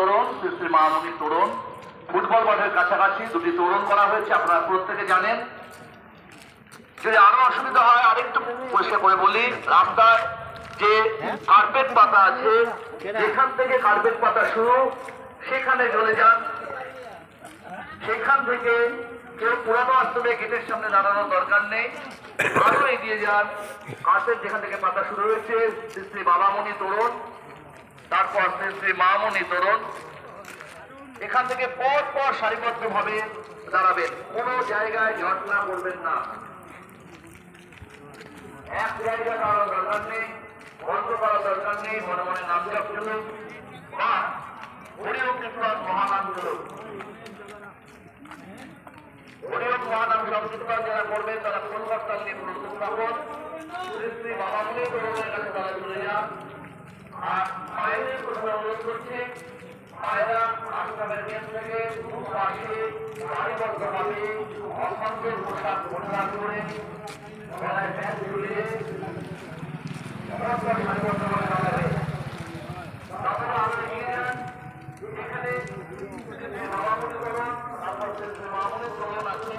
তোরণ কাছাকাছি দুটি তোরণ করা হয়েছে, আপনারা প্রত্যেকে জানেন। যদি আরও অসুবিধা হয়, আরেকটু পরিষ্কার থেকে কার্পেট পাতা শুরু, সেখানে চলে যান। সেখান থেকে কেউ পুরানো আশ্রমে গেটের সামনে দাঁড়ানোর দরকার নেই। আরও এগিয়ে যান। কার্পেট যেখান থেকে পাতা শুরু হয়েছে, শ্রী বাবামণি তোরণ তারপর শ্রী মামনি তরুণ। এখান থেকে পর পর সারিবদ্ধ ভাবে দাঁড়াবেন। কোন জায়গায় ঝটনা করবেন না। এক জায়গায় দাঁড়ানোর দরকার নেই বন্ধ করার দরকার নেই মনে মনে নাম জপ করুন। বা হরিও কীর্তন মহানাম করুন। হরিও মহানাম সংকীর্তন যারা করবেন, তারা পরিবর্তন নিয়ে প্রস্তুত থাকুন শ্রী শ্রী বাবামণি তরুণের কাছে তারা চলে যান। আর মায়েদের প্রথমে অনুরোধ করছি। মায়েরা আশরাফের কেন্দ্র থেকে পাশে সারিবদ্ধভাবে অসংখ্য করে গলায় ব্যাগ ঝুলিয়ে সারিবদ্ধভাবে দাঁড়াবে এখানে মামামুনি করুন তারপর আছে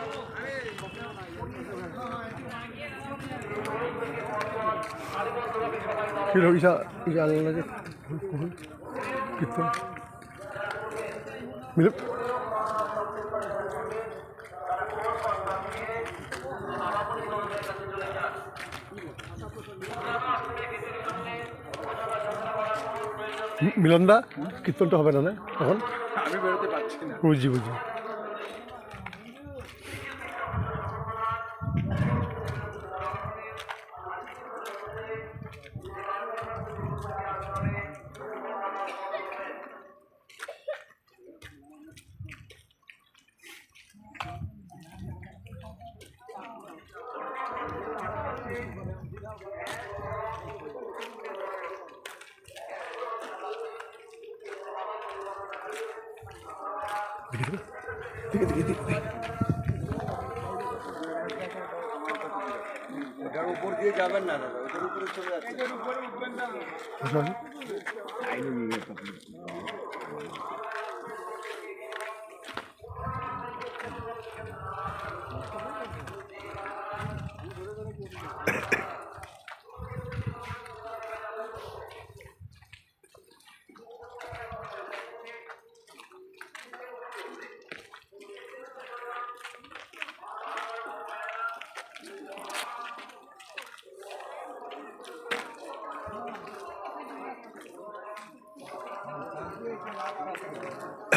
সারিবদ্ধভাবে সবাই দাঁড়াবে ছিল লাগে মিলনদা কীর্তনটা হবে না না? তখন আমি বেরোতে পারছি না। বুঝি বুঝি দেখি উপর দিয়ে যাবেন না দাদা ওটার উপরে চলে যাচ্ছে।